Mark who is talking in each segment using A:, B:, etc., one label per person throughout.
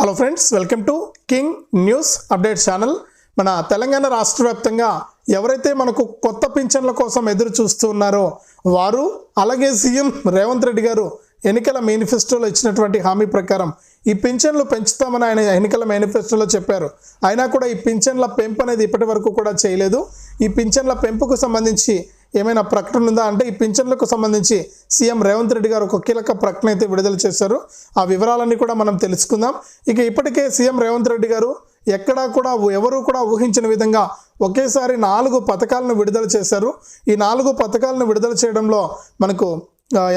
A: Hello friends welcome to king news update channel మన తెలంగాణ రాష్ట్ర వ్యాప్తంగా ఎవరైతే మనకు కొత్త పింఛన్ల కోసం ఎదురు చూస్తూ ఉన్నారో వారు అలాగే సీఎం రేవంత్ రెడ్డి గారు ఎన్నికల మేనిఫెస్టోలో ఇచ్చినటువంటి హామీ ప్రకారం ఈ పింఛన్లు పెంచుతామని ఆయన ఎన్నికల మేనిఫెస్టోలో చెప్పారు. అయినా కూడా ఈ పింఛన్ల పెంపు అనేది ఇప్పటి వరకు కూడా చేయలేదు. ఈ పింఛన్ల పెంపుకు సంబంధించి ఏమైనా ప్రకటన ఉందా? అంటే ఈ పింఛన్లకు సంబంధించి సీఎం రేవంత్ రెడ్డి గారు ఒక కీలక ప్రకటన అయితే విడుదల చేశారు. ఆ వివరాలన్నీ కూడా మనం తెలుసుకుందాం. ఇక ఇప్పటికే సీఎం రేవంత్ రెడ్డి గారు ఎక్కడా కూడా ఎవరు కూడా ఊహించిన విధంగా ఒకేసారి నాలుగు పథకాలను విడుదల చేశారు. ఈ నాలుగు పథకాలను విడుదల చేయడంలో మనకు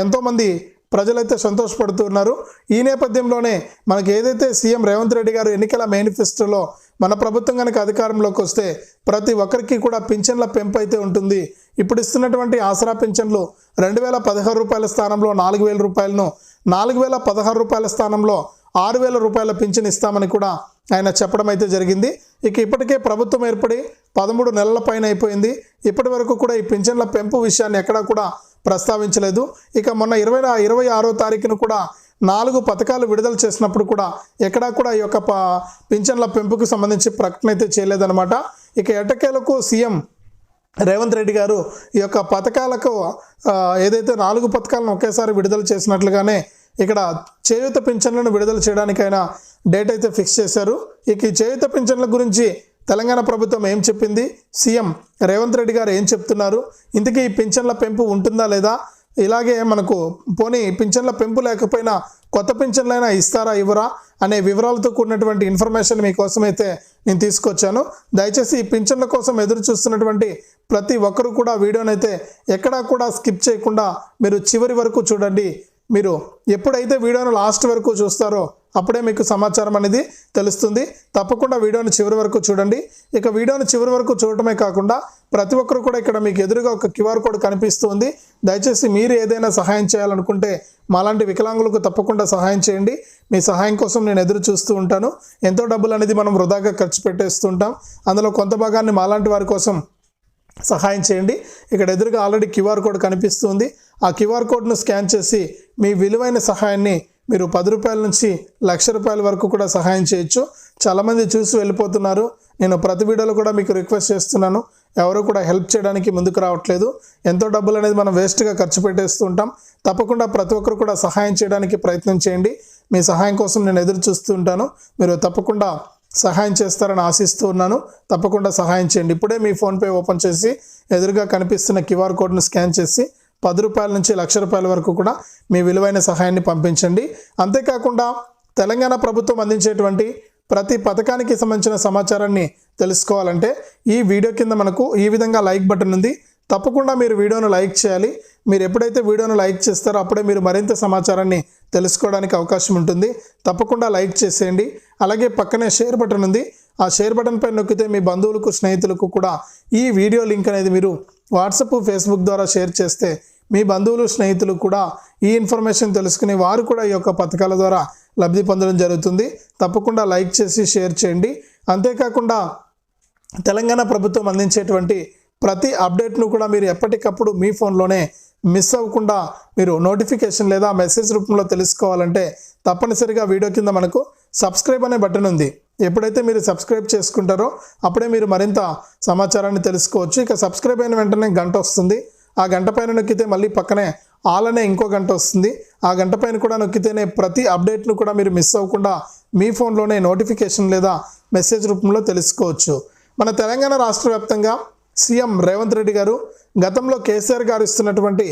A: ఎంతోమంది ప్రజలైతే సంతోషపడుతున్నారు ఈ నేపథ్యంలోనే మనకి ఏదైతే సీఎం రేవంత్ రెడ్డి గారు ఎన్నికల మేనిఫెస్టోలో మన ప్రభుత్వం కనుక అధికారంలోకి వస్తే ప్రతి ఒక్కరికి కూడా పింఛన్ల పెంపు అయితే ఉంటుంది. ఇప్పుడు ఇస్తున్నటువంటి ఆసరా పింఛన్లు రెండు వేల పదహారు రూపాయల స్థానంలో నాలుగు వేల రూపాయలను నాలుగు వేల పదహారు రూపాయల స్థానంలో ఆరు వేల రూపాయల పింఛన్ ఇస్తామని కూడా ఆయన చెప్పడం అయితే జరిగింది. ఇక ఇప్పటికే ప్రభుత్వం ఏర్పడి పదమూడు నెలల పైన అయిపోయింది. ఇప్పటి వరకు కూడా ఈ పింఛన్ల పెంపు విషయాన్ని ఎక్కడా కూడా ప్రస్తావించలేదు. ఇక మొన్న ఇరవై ఇరవై ఆరో తారీఖున కూడా నాలుగు పథకాలు విడుదల చేసినప్పుడు కూడా ఎక్కడా కూడా ఈ యొక్క ప పింఛన్ల పెంపుకు సంబంధించి ప్రకటన అయితే చేయలేదన్నమాట. ఇక ఎటకేలకు సీఎం రేవంత్ రెడ్డి గారు ఈ యొక్క పథకాలకు ఏదైతే నాలుగు పథకాలను ఒకేసారి విడుదల చేసినట్లుగానే ఇక్కడ చేయూత పింఛన్లను విడుదల చేయడానికైనా డేట్ అయితే ఫిక్స్ చేశారు. ఇక ఈ చేయూత పింఛన్ల గురించి తెలంగాణ ప్రభుత్వం ఏం చెప్పింది? సీఎం రేవంత్ రెడ్డి గారు ఏం చెప్తున్నారు? ఇంతకీ ఈ పింఛన్ల పెంపు ఉంటుందా లేదా? ఇలాగే మనకు పోనీ పింఛన్ల పెంపు లేకపోయినా కొత్త పింఛన్లైనా ఇస్తారా ఇవ్వరా అనే వివరాలతో కూడినటువంటి ఇన్ఫర్మేషన్ మీకోసం అయితే నేను తీసుకొచ్చాను. దయచేసి ఈ పింఛన్ల కోసం ఎదురు చూస్తున్నటువంటి ప్రతి ఒక్కరు కూడా వీడియోనైతే ఎక్కడా కూడా స్కిప్ చేయకుండా మీరు చివరి వరకు చూడండి. మీరు ఎప్పుడైతే వీడియోను లాస్ట్ వరకు చూస్తారో అప్పుడే మీకు సమాచారం అనేది తెలుస్తుంది. తప్పకుండా వీడియోని చివరి వరకు చూడండి. ఇక వీడియోని చివరి వరకు చూడటమే కాకుండా ప్రతి ఒక్కరు కూడా ఇక్కడ మీకు ఎదురుగా ఒక క్యూఆర్ కోడ్ కనిపిస్తుంది. దయచేసి మీరు ఏదైనా సహాయం చేయాలనుకుంటే మాలాంటి వికలాంగులకు తప్పకుండా సహాయం చేయండి. మీ సహాయం కోసం నేను ఎదురు చూస్తూ ఉంటాను. ఎంతో డబ్బులు అనేది మనం వృధాగా ఖర్చు పెట్టేస్తుంటాం. అందులో కొంత భాగాన్ని మాలాంటి వారి కోసం సహాయం చేయండి. ఇక్కడ ఎదురుగా ఆల్రెడీ క్యూఆర్ కోడ్ కనిపిస్తుంది. ఆ క్యూఆర్ కోడ్ను స్కాన్ చేసి మీ విలువైన సహాయాన్ని మీరు పది రూపాయల నుంచి లక్ష రూపాయల వరకు కూడా సహాయం చేయొచ్చు. చాలామంది చూసి వెళ్ళిపోతున్నారు. నేను ప్రతి వీడియోలో కూడా మీకు రిక్వెస్ట్ చేస్తున్నాను. ఎవరు కూడా హెల్ప్ చేయడానికి ముందుకు రావట్లేదు. ఎంతో డబ్బులు అనేది మనం వేస్ట్గా ఖర్చు పెట్టేస్తూ ఉంటాం. తప్పకుండా ప్రతి ఒక్కరు కూడా సహాయం చేయడానికి ప్రయత్నం చేయండి. మీ సహాయం కోసం నేను ఎదురు చూస్తూ ఉంటాను. మీరు తప్పకుండా సహాయం చేస్తారని ఆశిస్తూ ఉన్నాను. తప్పకుండా సహాయం చేయండి. ఇప్పుడే మీ ఫోన్పే ఓపెన్ చేసి ఎదురుగా కనిపిస్తున్న క్యూఆర్ కోడ్ను స్కాన్ చేసి పది రూపాయల నుంచి లక్ష రూపాయల వరకు కూడా మీ విలువైన సహాయాన్ని పంపించండి. అంతేకాకుండా తెలంగాణ ప్రభుత్వం అందించేటువంటి ప్రతి పథకానికి సంబంధించిన సమాచారాన్ని తెలుసుకోవాలంటే ఈ వీడియో కింద మనకు ఈ విధంగా లైక్ బటన్ ఉంది. తప్పకుండా మీరు వీడియోను లైక్ చేయాలి. మీరు ఎప్పుడైతే వీడియోను లైక్ చేస్తారో అప్పుడే మీరు మరింత సమాచారాన్ని తెలుసుకోవడానికి అవకాశం ఉంటుంది. తప్పకుండా లైక్ చేసేయండి. అలాగే పక్కనే షేర్ బటన్ ఉంది. ఆ షేర్ బటన్ పై నొక్కితే మీ బంధువులకు స్నేహితులకు కూడా ఈ వీడియో లింక్ అనేది మీరు వాట్సప్ ఫేస్బుక్ ద్వారా షేర్ చేస్తే మీ బంధువులు స్నేహితులు కూడా ఈ ఇన్ఫర్మేషన్ తెలుసుకుని వారు కూడా ఈ యొక్క పథకాల ద్వారా లబ్ధి పొందడం జరుగుతుంది. తప్పకుండా లైక్ చేసి షేర్ చేయండి. అంతేకాకుండా తెలంగాణ ప్రభుత్వం అందించేటువంటి ప్రతి అప్డేట్ను కూడా మీరు ఎప్పటికప్పుడు మీ ఫోన్లోనే మిస్ అవ్వకుండా మీరు నోటిఫికేషన్ లేదా మెసేజ్ రూపంలో తెలుసుకోవాలంటే తప్పనిసరిగా వీడియో కింద మనకు సబ్స్క్రైబ్ అనే బటన్ ఉంది. ఎప్పుడైతే మీరు సబ్స్క్రైబ్ చేసుకుంటారో అప్పుడే మీరు మరింత సమాచారాన్ని తెలుసుకోవచ్చు. ఇక సబ్స్క్రైబ్ అయిన వెంటనే గంట వస్తుంది. ఆ గంట పైన నొక్కితే మళ్ళీ పక్కనే ఆల్ అనే ఇంకో గంట వస్తుంది. ఆ గంట పైన కూడా నొక్కితేనే ప్రతి అప్డేట్ను కూడా మీరు మిస్ అవ్వకుండా మీ ఫోన్లోనే నోటిఫికేషన్ లేదా మెసేజ్ రూపంలో తెలుసుకోవచ్చు. మన తెలంగాణ రాష్ట్ర వ్యాప్తంగా సీఎం రేవంత్ రెడ్డి గారు గతంలో కేసీఆర్ గారు ఇస్తున్నటువంటి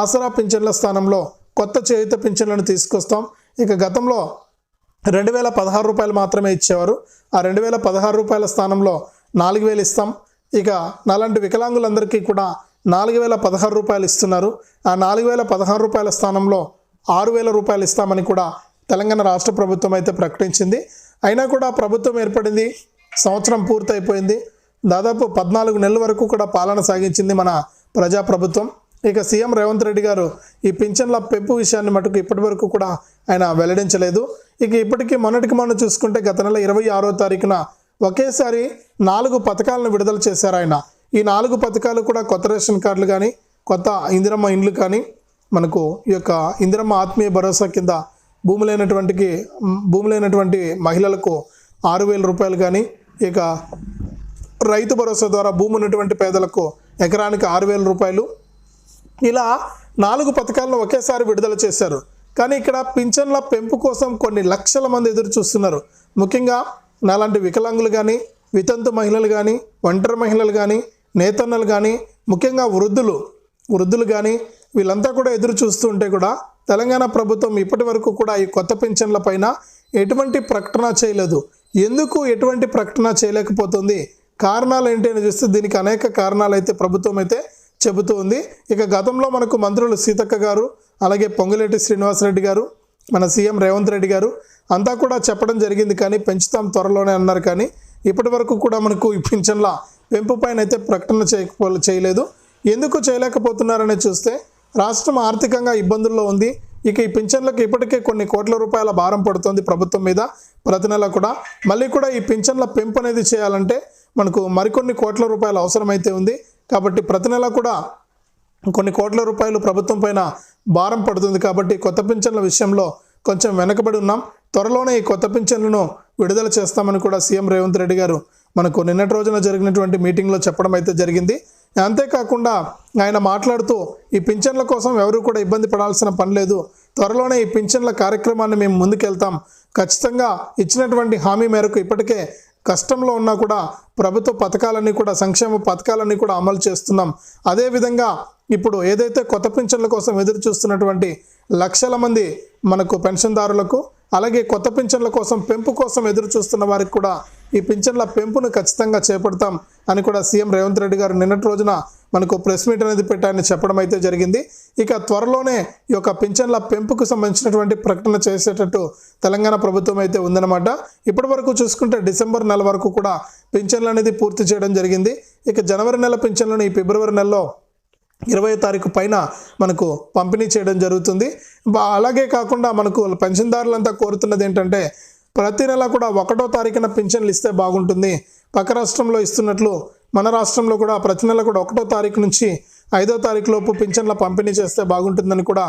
A: ఆసరా పింఛన్ల స్థానంలో కొత్త చేయుత పింఛన్లను తీసుకొస్తాం. ఇక గతంలో రెండు వేల పదహారు రూపాయలు మాత్రమే ఇచ్చేవారు. ఆ రెండు వేల పదహారు రూపాయల స్థానంలో నాలుగు వేలు ఇస్తాం. ఇక నాలాంటి వికలాంగులందరికీ కూడా నాలుగు వేల పదహారు రూపాయలు ఇస్తున్నారు. ఆ నాలుగు వేల పదహారు రూపాయల స్థానంలో ఆరు వేల రూపాయలు ఇస్తామని కూడా తెలంగాణ రాష్ట్ర ప్రభుత్వం అయితే ప్రకటించింది. అయినా కూడా ప్రభుత్వం ఏర్పడింది. సంవత్సరం పూర్తయిపోయింది. దాదాపు పద్నాలుగు నెలల వరకు కూడా పాలన సాగించింది మన ప్రజాప్రభుత్వం. ఇక సీఎం రేవంత్ రెడ్డి గారు ఈ పింఛన్ల పెంపు విషయాన్ని మటుకు ఇప్పటి వరకు కూడా ఆయన వెల్లడించలేదు. ఇక ఇప్పటికీ మొన్నటికి మొన్న చూసుకుంటే గత నెల ఇరవై ఆరో తారీఖున ఒకేసారి నాలుగు పథకాలను విడుదల చేశారు ఆయన. ఈ నాలుగు పథకాలు కూడా కొత్త రేషన్ కార్డులు కానీ కొత్త ఇందిరమ్మ ఇండ్లు కానీ మనకు ఈ యొక్క ఇందిరమ్మ ఆత్మీయ భరోసా కింద భూమి లేనటువంటికి భూమి లేనటువంటి మహిళలకు ఆరు వేల రూపాయలు కానీ ఇక రైతు భరోసా ద్వారా భూమి ఉన్నటువంటి పేదలకు ఎకరానికి ఆరు వేల రూపాయలు. ఇలా నాలుగు పథకాలను ఒకేసారి విడుదల చేశారు. కానీ ఇక్కడ పింఛన్ల పెంపు కోసం కొన్ని లక్షల మంది ఎదురు చూస్తున్నారు. ముఖ్యంగా నాలాంటి వికలాంగులు కానీ వితంతు మహిళలు కానీ ఒంటరి మహిళలు కానీ నేతన్నలు కానీ ముఖ్యంగా వృద్ధులు వృద్ధులు కానీ వీళ్ళంతా కూడా ఎదురు చూస్తూ ఉంటే కూడా తెలంగాణ ప్రభుత్వం ఇప్పటి వరకు కూడా ఈ కొత్త పింఛన్ల పైన ఎటువంటి ప్రకటన చేయలేదు. ఎందుకు ఎటువంటి ప్రకటన చేయలేకపోతుంది? కారణాలు ఏంటి అని చూస్తే దీనికి అనేక కారణాలు అయితే ప్రభుత్వం అయితే చెబుతూ ఉంది. ఇక గతంలో మనకు మంత్రులు సీతక్క గారు అలాగే పొంగులేటి శ్రీనివాసరెడ్డి గారు మన సీఎం రేవంత్ రెడ్డి గారు అంతా కూడా చెప్పడం జరిగింది కానీ పెంచుతాం త్వరలోనే అన్నారు కానీ ఇప్పటి వరకు కూడా మనకు ఈ పింఛన్ల పెంపు పైన అయితే ప్రకటన చేయకపో చేయలేదు. ఎందుకు చేయలేకపోతున్నారని చూస్తే రాష్ట్రం ఆర్థికంగా ఇబ్బందుల్లో ఉంది. ఇక ఈ పింఛన్లకు ఇప్పటికే కొన్ని కోట్ల రూపాయల భారం పడుతుంది ప్రభుత్వం మీద ప్రతి నెల కూడా. మళ్ళీ కూడా ఈ పింఛన్ల పెంపు అనేది చేయాలంటే మనకు మరికొన్ని కోట్ల రూపాయలు అవసరమైతే ఉంది. కాబట్టి ప్రతి నెల కూడా కొన్ని కోట్ల రూపాయలు ప్రభుత్వం పైన భారం పడుతుంది. కాబట్టి కొత్త పింఛన్ల విషయంలో కొంచెం వెనకబడి ఉన్నాం. త్వరలోనే ఈ కొత్త పింఛన్లను విడుదల చేస్తామని కూడా సీఎం రేవంత్ రెడ్డి గారు మనకు నిన్నటి రోజున జరిగినటువంటి మీటింగ్లో చెప్పడం అయితే జరిగింది. అంతేకాకుండా ఆయన మాట్లాడుతూ ఈ పింఛన్ల కోసం ఎవరు కూడా ఇబ్బంది పడాల్సిన పని లేదు. త్వరలోనే ఈ పింఛన్ల కార్యక్రమాన్ని మేము ముందుకెళ్తాం. ఖచ్చితంగా ఇచ్చినటువంటి హామీ మేరకు ఇప్పటికే కష్టంలో ఉన్నా కూడా ప్రభుత్వ పథకాలన్నీ కూడా సంక్షేమ పథకాలన్నీ కూడా అమలు చేస్తున్నాం. అదేవిధంగా ఇప్పుడు ఏదైతే కొత్త పింఛన్ల కోసం ఎదురు చూస్తున్నటువంటి లక్షల మంది మనకు పెన్షన్దారులకు అలాగే కొత్త పింఛన్ల కోసం పెంపు కోసం ఎదురు చూస్తున్న వారికి కూడా ఈ పింఛన్ల పెంపును ఖచ్చితంగా చేపడతాం అని కూడా సీఎం రేవంత్ రెడ్డి గారు నిన్నటి రోజున మనకు ప్రెస్ మీట్ అనేది పెట్టారని చెప్పడం అయితే జరిగింది. ఇక త్వరలోనే ఈ యొక్క పింఛన్ల పెంపుకు సంబంధించినటువంటి ప్రకటన చేసేటట్టు తెలంగాణ ప్రభుత్వం అయితే ఉందన్నమాట. ఇప్పటి వరకు చూసుకుంటే డిసెంబర్ నెల వరకు కూడా పింఛన్లు అనేది పూర్తి చేయడం జరిగింది. ఇక జనవరి నెల పింఛన్లను ఈ ఫిబ్రవరి నెలలో ఇరవై తారీఖు పైన మనకు పంపిణీ చేయడం జరుగుతుంది. అలాగే కాకుండా మనకు పెన్షన్దారులంతా కోరుతున్నది ఏంటంటే ప్రతి నెల కూడా ఒకటో తారీఖున పింఛన్లు ఇస్తే బాగుంటుంది. పక్క రాష్ట్రంలో ఇస్తున్నట్లు మన రాష్ట్రంలో కూడా ప్రతి నెల కూడా ఒకటో తారీఖు నుంచి ఐదో తారీఖు లోపు పింఛన్ల పంపిణీ చేస్తే బాగుంటుందని కూడా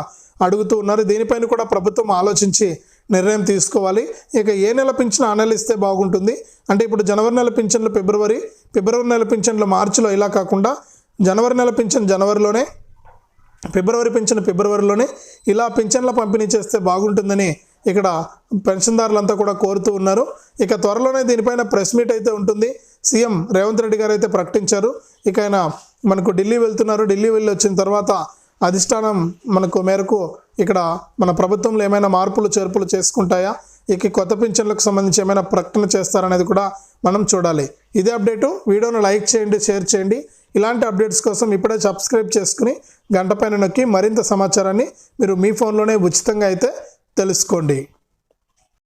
A: అడుగుతూ ఉన్నారు. దీనిపైన కూడా ప్రభుత్వం ఆలోచించి నిర్ణయం తీసుకోవాలి. ఇక ఏ నెల పింఛన్ ఆ నెల ఇస్తే బాగుంటుంది? అంటే ఇప్పుడు జనవరి నెల పింఛన్లు ఫిబ్రవరి ఫిబ్రవరి నెల పింఛన్లు మార్చిలో ఇలా కాకుండా జనవరి నెల పింఛన్ జనవరిలోనే ఫిబ్రవరి పింఛన్ ఫిబ్రవరిలోనే ఇలా పింఛన్ల పంపిణీ చేస్తే బాగుంటుందని ఇక్కడ పెన్షన్దారులంతా కూడా కోరుతూ ఉన్నారు. ఇక త్వరలోనే దీనిపైన ప్రెస్ మీట్ అయితే ఉంటుంది. సీఎం రేవంత్ రెడ్డి గారు అయితే ప్రకటించారు. ఇక ఆయన మనకు ఢిల్లీ వెళ్తున్నారు. ఢిల్లీ వెళ్ళి వచ్చిన తర్వాత అధిష్టానం మనకు మేరకు ఇక్కడ మన ప్రభుత్వంలో ఏమైనా మార్పులు చేర్పులు చేసుకుంటాయా? ఇక కొత్త పింఛన్లకు సంబంధించి ఏమైనా ప్రకటన చేస్తారనేది కూడా మనం చూడాలి. ఇదే అప్డేటు. వీడియోను లైక్ చేయండి షేర్ చేయండి. ఇలాంటి అప్డేట్స్ కోసం ఇప్పుడే సబ్స్క్రైబ్ చేసుకుని గంట పైన నొక్కి మరింత సమాచారాన్ని మీరు మీ ఫోన్లోనే ఉచితంగా అయితే తెలుసుకోండి.